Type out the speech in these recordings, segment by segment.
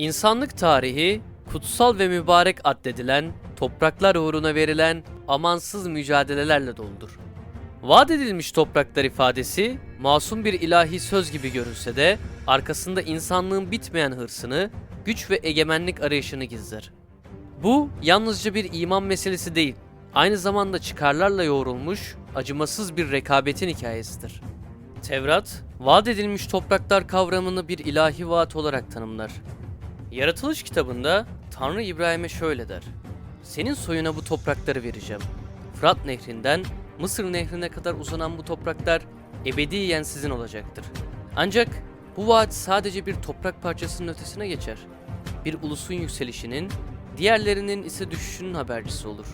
İnsanlık tarihi, kutsal ve mübarek addedilen, topraklar uğruna verilen amansız mücadelelerle doludur. Vaat edilmiş topraklar ifadesi, masum bir ilahi söz gibi görünse de, arkasında insanlığın bitmeyen hırsını, güç ve egemenlik arayışını gizler. Bu yalnızca bir iman meselesi değil, aynı zamanda çıkarlarla yoğrulmuş, acımasız bir rekabetin hikayesidir. Tevrat, vaat edilmiş topraklar kavramını bir ilahi vaat olarak tanımlar. Yaratılış kitabında Tanrı İbrahim'e şöyle der. Senin soyuna bu toprakları vereceğim. Fırat nehrinden Mısır nehrine kadar uzanan bu topraklar ebediyen sizin olacaktır. Ancak bu vaat sadece bir toprak parçasının ötesine geçer. Bir ulusun yükselişinin, diğerlerinin ise düşüşünün habercisi olur.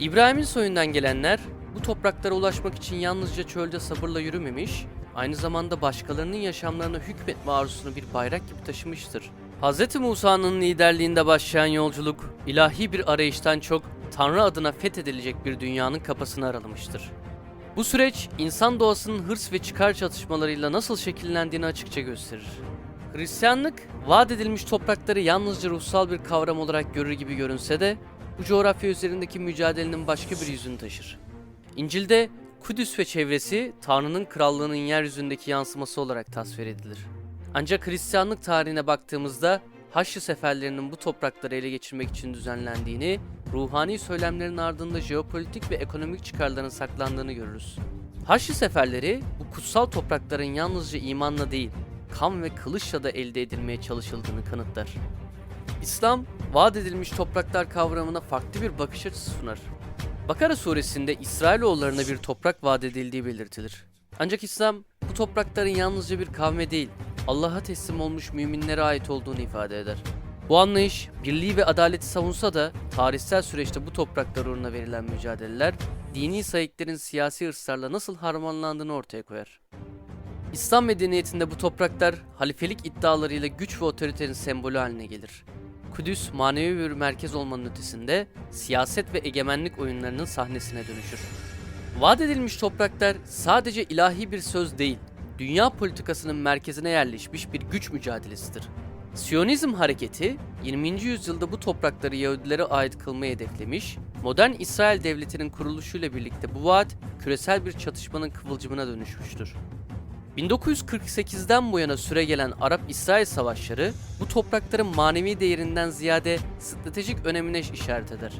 İbrahim'in soyundan gelenler bu topraklara ulaşmak için yalnızca çölde sabırla yürümemiş, aynı zamanda başkalarının yaşamlarına hükmetme arzusunu bir bayrak gibi taşımıştır. Hz. Musa'nın liderliğinde başlayan yolculuk, ilahi bir arayıştan çok Tanrı adına fethedilecek bir dünyanın kapısını aralamıştır. Bu süreç, insan doğasının hırs ve çıkar çatışmalarıyla nasıl şekillendiğini açıkça gösterir. Hristiyanlık, vaat edilmiş toprakları yalnızca ruhsal bir kavram olarak görür gibi görünse de, bu coğrafya üzerindeki mücadelenin başka bir yüzünü taşır. İncil'de Kudüs ve çevresi Tanrı'nın krallığının yeryüzündeki yansıması olarak tasvir edilir. Ancak Hristiyanlık tarihine baktığımızda Haçlı seferlerinin bu toprakları ele geçirmek için düzenlendiğini, ruhani söylemlerin ardında jeopolitik ve ekonomik çıkarların saklandığını görürüz. Haçlı seferleri bu kutsal toprakların yalnızca imanla değil, kan ve kılıçla da elde edilmeye çalışıldığını kanıtlar. İslam, vaat edilmiş topraklar kavramına farklı bir bakış açısı sunar. Bakara suresinde İsrailoğullarına bir toprak vaat edildiği belirtilir. Ancak İslam bu toprakların yalnızca bir kavme değil, Allah'a teslim olmuş müminlere ait olduğunu ifade eder. Bu anlayış birliği ve adaleti savunsa da tarihsel süreçte bu topraklar uğruna verilen mücadeleler dini sayıkların siyasi hırslarla nasıl harmanlandığını ortaya koyar. İslam medeniyetinde bu topraklar halifelik iddialarıyla güç ve otoritenin sembolü haline gelir. Kudüs manevi bir merkez olmanın ötesinde siyaset ve egemenlik oyunlarının sahnesine dönüşür. Vaat edilmiş topraklar sadece ilahi bir söz değil, dünya politikasının merkezine yerleşmiş bir güç mücadelesidir. Siyonizm hareketi 20. yüzyılda bu toprakları Yahudilere ait kılmayı hedeflemiş, modern İsrail devletinin kuruluşuyla birlikte bu vaat küresel bir çatışmanın kıvılcımına dönüşmüştür. 1948'den bu yana süre gelen Arap-İsrail savaşları bu toprakların manevi değerinden ziyade stratejik önemine işaret eder.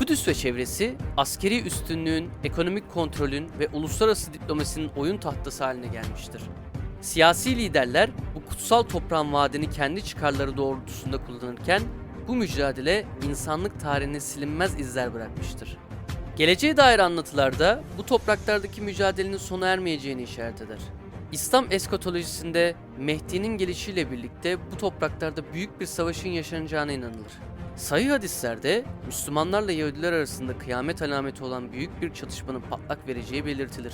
Kudüs ve çevresi askeri üstünlüğün, ekonomik kontrolün ve uluslararası diplomasinin oyun tahtası haline gelmiştir. Siyasi liderler bu kutsal toprağın vaadini kendi çıkarları doğrultusunda kullanırken bu mücadele insanlık tarihine silinmez izler bırakmıştır. Geleceğe dair anlatılarda bu topraklardaki mücadelenin sona ermeyeceğini işaret eder. İslam eskatolojisinde Mehdi'nin gelişiyle birlikte bu topraklarda büyük bir savaşın yaşanacağına inanılır. Sayı hadislerde Müslümanlarla Yahudiler arasında kıyamet alameti olan büyük bir çatışmanın patlak vereceği belirtilir.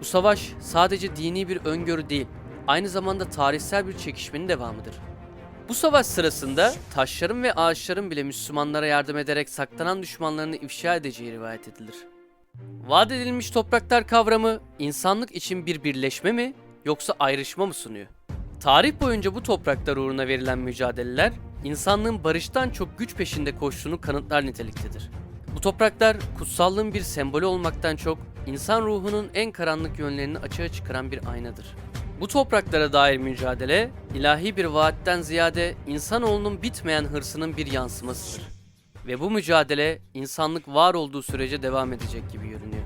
Bu savaş sadece dini bir öngörü değil, aynı zamanda tarihsel bir çekişmenin devamıdır. Bu savaş sırasında taşların ve ağaçların bile Müslümanlara yardım ederek saklanan düşmanlarını ifşa edeceği rivayet edilir. Vaat edilmiş topraklar kavramı insanlık için bir birleşme mi yoksa ayrışma mı sunuyor? Tarih boyunca bu topraklar uğruna verilen mücadeleler insanlığın barıştan çok güç peşinde koştuğunu kanıtlar niteliktedir. Bu topraklar kutsallığın bir sembolü olmaktan çok insan ruhunun en karanlık yönlerini açığa çıkaran bir aynadır. Bu topraklara dair mücadele ilahi bir vaatten ziyade insanoğlunun bitmeyen hırsının bir yansımasıdır. Ve bu mücadele insanlık var olduğu sürece devam edecek gibi görünüyor.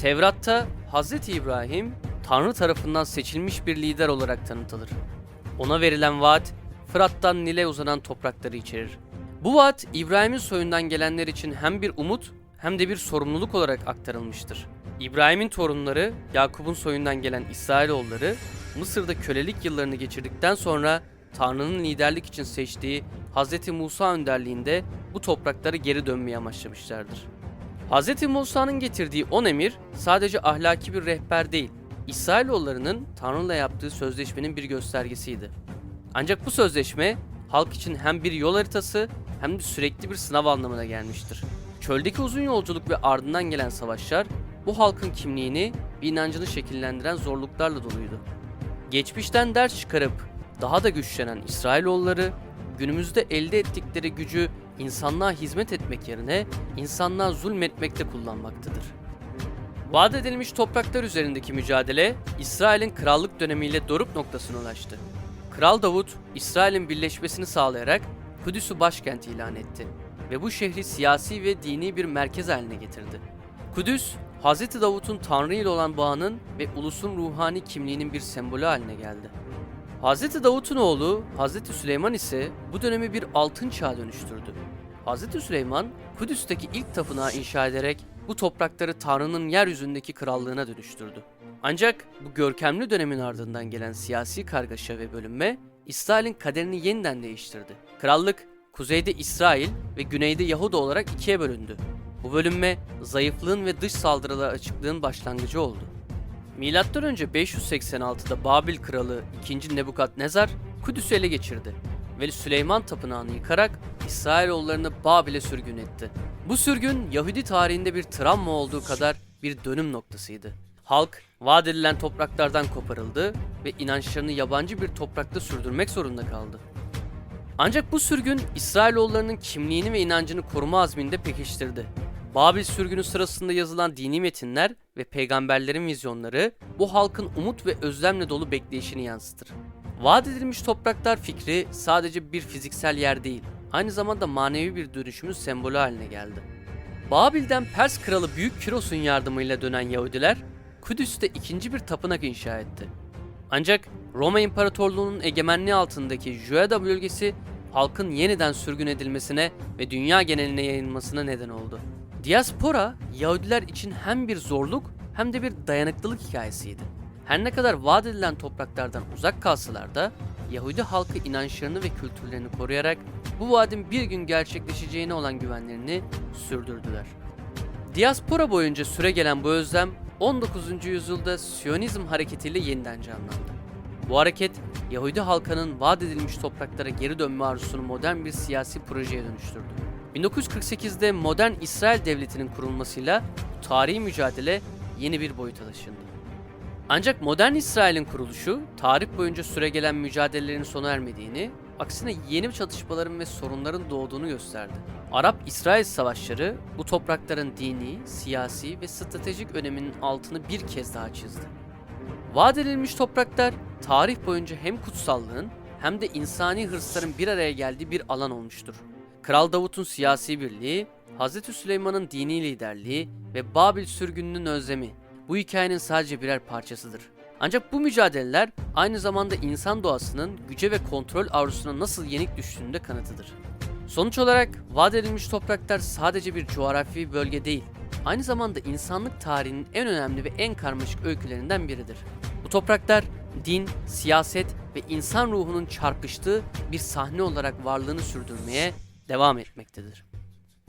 Tevrat'ta Hz. İbrahim Tanrı tarafından seçilmiş bir lider olarak tanıtılır. Ona verilen vaat Fırat'tan Nil'e uzanan toprakları içerir. Bu vaat İbrahim'in soyundan gelenler için hem bir umut hem de bir sorumluluk olarak aktarılmıştır. İbrahim'in torunları, Yakup'un soyundan gelen İsrailoğulları, Mısır'da kölelik yıllarını geçirdikten sonra Tanrı'nın liderlik için seçtiği Hz. Musa önderliğinde bu topraklara geri dönmeye amaçlamışlardır. Hz. Musa'nın getirdiği 10 emir sadece ahlaki bir rehber değil, İsrailoğullarının Tanrı'yla yaptığı sözleşmenin bir göstergesiydi. Ancak bu sözleşme halk için hem bir yol haritası hem de sürekli bir sınav anlamına gelmiştir. Çöldeki uzun yolculuk ve ardından gelen savaşlar bu halkın kimliğini ve inancını şekillendiren zorluklarla doluydu. Geçmişten ders çıkarıp daha da güçlenen İsrailoğulları günümüzde elde ettikleri gücü insanlığa hizmet etmek yerine insanlığa zulmetmekte kullanmaktadır. Vaat edilmiş topraklar üzerindeki mücadele İsrail'in krallık dönemiyle doruk noktasına ulaştı. Kral Davut, İsrail'in birleşmesini sağlayarak Kudüs'ü başkent ilan etti ve bu şehri siyasi ve dini bir merkez haline getirdi. Kudüs, Hz. Davut'un Tanrı ile olan bağının ve ulusun ruhani kimliğinin bir sembolü haline geldi. Hz. Davut'un oğlu Hz. Süleyman ise bu dönemi bir altın çağa dönüştürdü. Hz. Süleyman, Kudüs'teki ilk tapınağı inşa ederek bu toprakları Tanrı'nın yeryüzündeki krallığına dönüştürdü. Ancak bu görkemli dönemin ardından gelen siyasi kargaşa ve bölünme İsrail'in kaderini yeniden değiştirdi. Krallık kuzeyde İsrail ve güneyde Yahuda olarak ikiye bölündü. Bu bölünme zayıflığın ve dış saldırılara açıklığın başlangıcı oldu. Milattan önce 586'da Babil kralı 2. Nebukadnezar Kudüs'ü ele geçirdi ve Süleyman tapınağını yıkarak İsrailoğullarını Babil'e sürgün etti. Bu sürgün Yahudi tarihinde bir travma olduğu kadar bir dönüm noktasıydı. Halk vaat edilen topraklardan koparıldı ve inançlarını yabancı bir toprakta sürdürmek zorunda kaldı. Ancak bu sürgün İsrailoğullarının kimliğini ve inancını koruma azminde pekiştirdi. Babil sürgünü sırasında yazılan dini metinler ve peygamberlerin vizyonları bu halkın umut ve özlemle dolu bekleyişini yansıtır. Vaat edilmiş topraklar fikri sadece bir fiziksel yer değil, aynı zamanda manevi bir dönüşümün sembolü haline geldi. Babil'den Pers kralı Büyük Kiros'un yardımıyla dönen Yahudiler, Kudüs'te ikinci bir tapınak inşa etti. Ancak Roma İmparatorluğu'nun egemenliği altındaki Judea bölgesi halkın yeniden sürgün edilmesine ve dünya geneline yayılmasına neden oldu. Diaspora, Yahudiler için hem bir zorluk hem de bir dayanıklılık hikayesiydi. Her ne kadar vaat edilen topraklardan uzak kalsalar da Yahudi halkı inançlarını ve kültürlerini koruyarak bu vaadin bir gün gerçekleşeceğine olan güvenlerini sürdürdüler. Diaspora boyunca süre gelen bu özlem 19. yüzyılda Siyonizm hareketiyle yeniden canlandı. Bu hareket Yahudi halkının vaat edilmiş topraklara geri dönme arzusunu modern bir siyasi projeye dönüştürdü. 1948'de modern İsrail devletinin kurulmasıyla bu tarihi mücadele yeni bir boyuta taşındı. Ancak modern İsrail'in kuruluşu tarih boyunca süregelen mücadelelerin sona ermediğini, aksine yeni çatışmaların ve sorunların doğduğunu gösterdi. Arap-İsrail savaşları bu toprakların dini, siyasi ve stratejik öneminin altını bir kez daha çizdi. Vaat edilmiş topraklar tarih boyunca hem kutsallığın hem de insani hırsların bir araya geldiği bir alan olmuştur. Kral Davut'un siyasi birliği, Hz. Süleyman'ın dini liderliği ve Babil sürgününün özlemi bu hikayenin sadece birer parçasıdır. Ancak bu mücadeleler aynı zamanda insan doğasının güce ve kontrol arzusuna nasıl yenik düştüğünün de kanıtıdır. Sonuç olarak vaat edilmiş topraklar sadece bir coğrafi bölge değil, aynı zamanda insanlık tarihinin en önemli ve en karmaşık öykülerinden biridir. Bu topraklar din, siyaset ve insan ruhunun çarpıştığı bir sahne olarak varlığını sürdürmeye devam etmektedir.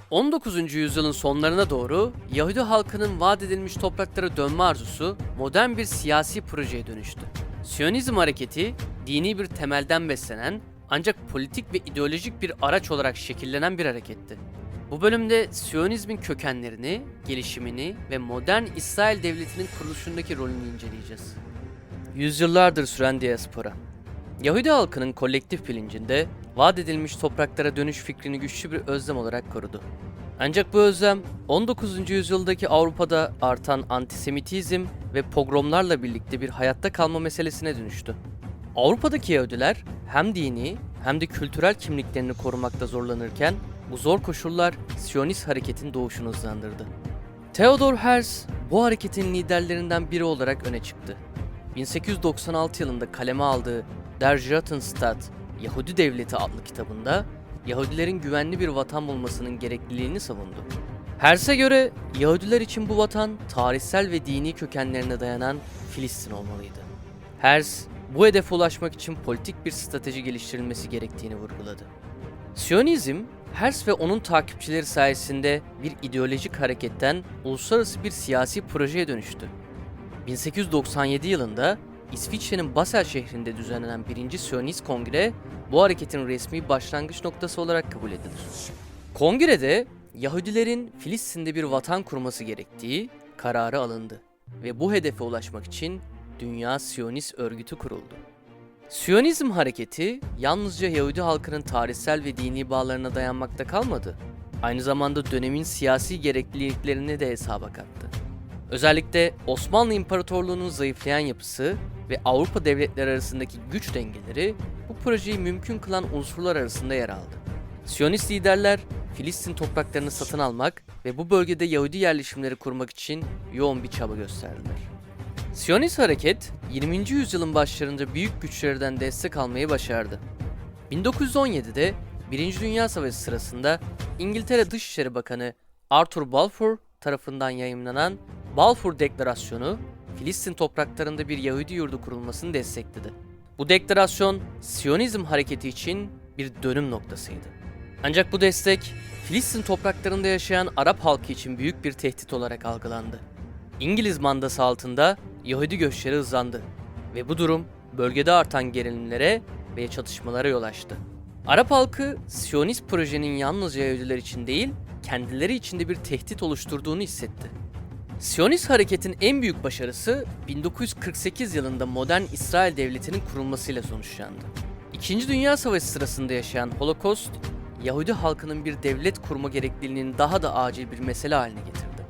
19. yüzyılın sonlarına doğru Yahudi halkının vaat edilmiş topraklara dönme arzusu modern bir siyasi projeye dönüştü. Siyonizm hareketi dini bir temelden beslenen ancak politik ve ideolojik bir araç olarak şekillenen bir hareketti. Bu bölümde Siyonizmin kökenlerini, gelişimini ve modern İsrail devletinin kuruluşundaki rolünü inceleyeceğiz. Yüzyıllardır süren diaspora. Yahudi halkının kolektif bilincinde vaat edilmiş topraklara dönüş fikrini güçlü bir özlem olarak korudu. Ancak bu özlem 19. yüzyıldaki Avrupa'da artan antisemitizm ve pogromlarla birlikte bir hayatta kalma meselesine dönüştü. Avrupa'daki Yahudiler hem dini hem de kültürel kimliklerini korumakta zorlanırken bu zor koşullar Siyonist hareketin doğuşunu hızlandırdı. Theodor Herzl bu hareketin liderlerinden biri olarak öne çıktı. 1896 yılında kaleme aldığı Der Staatenstaat, Yahudi Devleti adlı kitabında Yahudilerin güvenli bir vatan bulmasının gerekliliğini savundu. Herz'e göre Yahudiler için bu vatan tarihsel ve dini kökenlerine dayanan Filistin olmalıydı. Herz, bu hedefe ulaşmak için politik bir strateji geliştirilmesi gerektiğini vurguladı. Siyonizm, Herz ve onun takipçileri sayesinde bir ideolojik hareketten uluslararası bir siyasi projeye dönüştü. 1897 yılında İsviçre'nin Basel şehrinde düzenlenen 1. Siyonist Kongre bu hareketin resmi başlangıç noktası olarak kabul edilir. Kongrede Yahudilerin Filistin'de bir vatan kurması gerektiği kararı alındı ve bu hedefe ulaşmak için Dünya Siyonist Örgütü kuruldu. Siyonizm hareketi yalnızca Yahudi halkının tarihsel ve dini bağlarına dayanmakta kalmadı. Aynı zamanda dönemin siyasi gerekliliklerini de hesaba kattı. Özellikle Osmanlı İmparatorluğu'nun zayıflayan yapısı ve Avrupa devletleri arasındaki güç dengeleri bu projeyi mümkün kılan unsurlar arasında yer aldı. Siyonist liderler Filistin topraklarını satın almak ve bu bölgede Yahudi yerleşimleri kurmak için yoğun bir çaba gösterdiler. Siyonist hareket 20. yüzyılın başlarında büyük güçlerden destek almayı başardı. 1917'de Birinci Dünya Savaşı sırasında İngiltere Dışişleri Bakanı Arthur Balfour tarafından yayımlanan Balfour Deklarasyonu Filistin topraklarında bir Yahudi yurdu kurulmasını destekledi. Bu deklarasyon Siyonizm hareketi için bir dönüm noktasıydı. Ancak bu destek Filistin topraklarında yaşayan Arap halkı için büyük bir tehdit olarak algılandı. İngiliz mandası altında Yahudi göçleri hızlandı ve bu durum bölgede artan gerilimlere ve çatışmalara yol açtı. Arap halkı Siyonist projenin yalnızca Yahudiler için değil, kendileri için de bir tehdit oluşturduğunu hissetti. Siyonist hareketin en büyük başarısı 1948 yılında modern İsrail devletinin kurulmasıyla sonuçlandı. İkinci Dünya Savaşı sırasında yaşayan Holocaust, Yahudi halkının bir devlet kurma gerekliliğinin daha da acil bir mesele haline getirdi.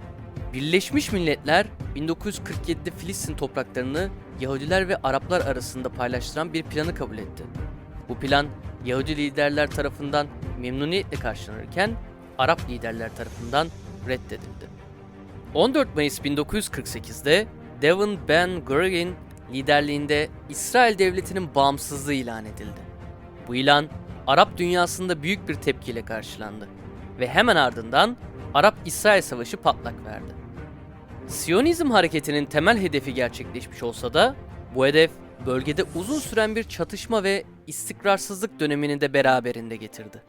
Birleşmiş Milletler 1947'de Filistin topraklarını Yahudiler ve Araplar arasında paylaştıran bir planı kabul etti. Bu plan Yahudi liderler tarafından memnuniyetle karşılanırken Arap liderler tarafından reddedildi. 14 Mayıs 1948'de Devon Ben Gurion liderliğinde İsrail devletinin bağımsızlığı ilan edildi. Bu ilan Arap dünyasında büyük bir tepkiyle karşılandı ve hemen ardından Arap-İsrail Savaşı patlak verdi. Siyonizm hareketinin temel hedefi gerçekleşmiş olsa da bu hedef bölgede uzun süren bir çatışma ve istikrarsızlık dönemini de beraberinde getirdi.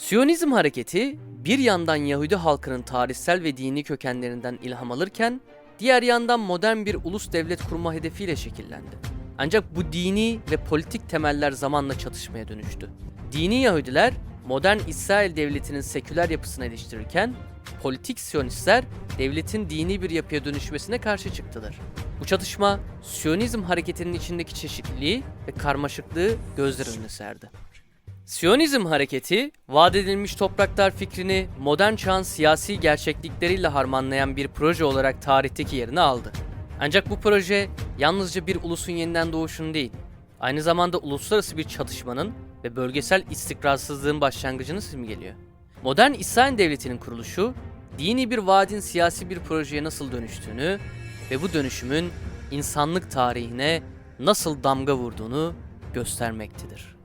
Siyonizm hareketi bir yandan Yahudi halkının tarihsel ve dini kökenlerinden ilham alırken diğer yandan modern bir ulus devlet kurma hedefiyle şekillendi. Ancak bu dini ve politik temeller zamanla çatışmaya dönüştü. Dini Yahudiler modern İsrail devletinin seküler yapısını eleştirirken politik Siyonistler devletin dini bir yapıya dönüşmesine karşı çıktılar. Bu çatışma Siyonizm hareketinin içindeki çeşitliliği ve karmaşıklığı gözler önüne serdi. Siyonizm hareketi, vaat edilmiş topraklar fikrini modern çağın siyasi gerçeklikleriyle harmanlayan bir proje olarak tarihteki yerini aldı. Ancak bu proje yalnızca bir ulusun yeniden doğuşunu değil, aynı zamanda uluslararası bir çatışmanın ve bölgesel istikrarsızlığın başlangıcını simgeliyor. Modern İsrail Devleti'nin kuruluşu, dini bir vaadin siyasi bir projeye nasıl dönüştüğünü ve bu dönüşümün insanlık tarihine nasıl damga vurduğunu göstermektedir.